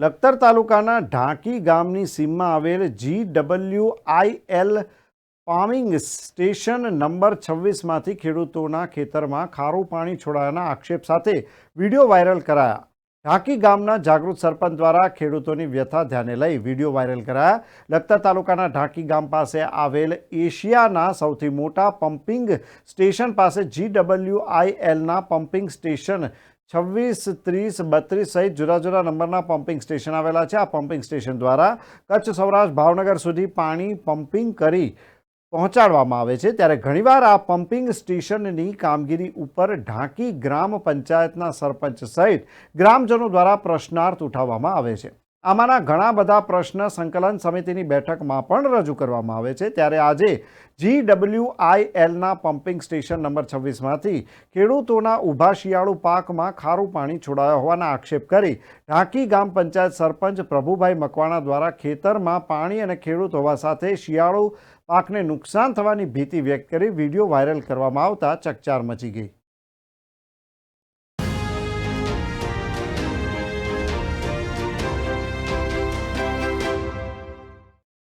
લખતર તાલુકાના ઢાંકી ગામની સીમમાં આવેલ G W I L pumping station number છવ્વીસમાંથી ખેડૂતોના ખેતરમાં ખારું પાણી છોડાયાના આક્ષેપ સાથે વીડિયો વાયરલ કરાયા. ઢાંકી ગામના જાગૃત સરપંચ દ્વારા ખેડૂતોની વ્યથા ધ્યાને લઈ વીડિયો વાયરલ કરાયા. લખતર તાલુકાના ઢાંકી ગામ પાસે આવેલ એશિયાના સૌથી મોટા પમ્પિંગ સ્ટેશન પાસે જી ડબલ્યુ આઈ એલના પમ્પિંગ સ્ટેશન છવ્વીસ, ત્રીસ, બત્રીસ સહિત જુદા જુદા નંબરના પમ્પિંગ સ્ટેશન આવેલા છે. આ પમ્પિંગ સ્ટેશન દ્વારા કચ્છ સૌરાષ્ટ્ર ભાવનગર સુધી પાણી પમ્પિંગ કરી પહોંચાડવામાં આવે છે. ત્યારે ઘણીવાર આ પમ્પિંગ સ્ટેશનની કામગીરી ઉપર ઢાંકી ગ્રામ પંચાયતના સરપંચ સહિત ગ્રામજનો દ્વારા પ્રશ્નાર્થ ઉઠાવવામાં આવે છે. આમાંના ઘણા બધા પ્રશ્ન સંકલન સમિતિની બેઠકમાં પણ રજૂ કરવામાં આવે છે. ત્યારે આજે જી ડબલ્યુ આઈએલના પમ્પિંગ સ્ટેશન નંબર છવ્વીસમાંથી ખેડૂતોના ઊભા શિયાળુ પાકમાં ખારું પાણી છોડાયા હોવાના આક્ષેપ કરી ઢાંકી ગામ પંચાયત સરપંચ પ્રભુભાઈ મકવાણા દ્વારા ખેતરમાં પાણી અને ખેડૂત હોવા સાથે શિયાળુ પાકને નુકસાન થવાની ભીતિ વ્યક્ત કરી વીડિયો વાયરલ કરવામાં આવતા ચકચાર મચી ગઈ.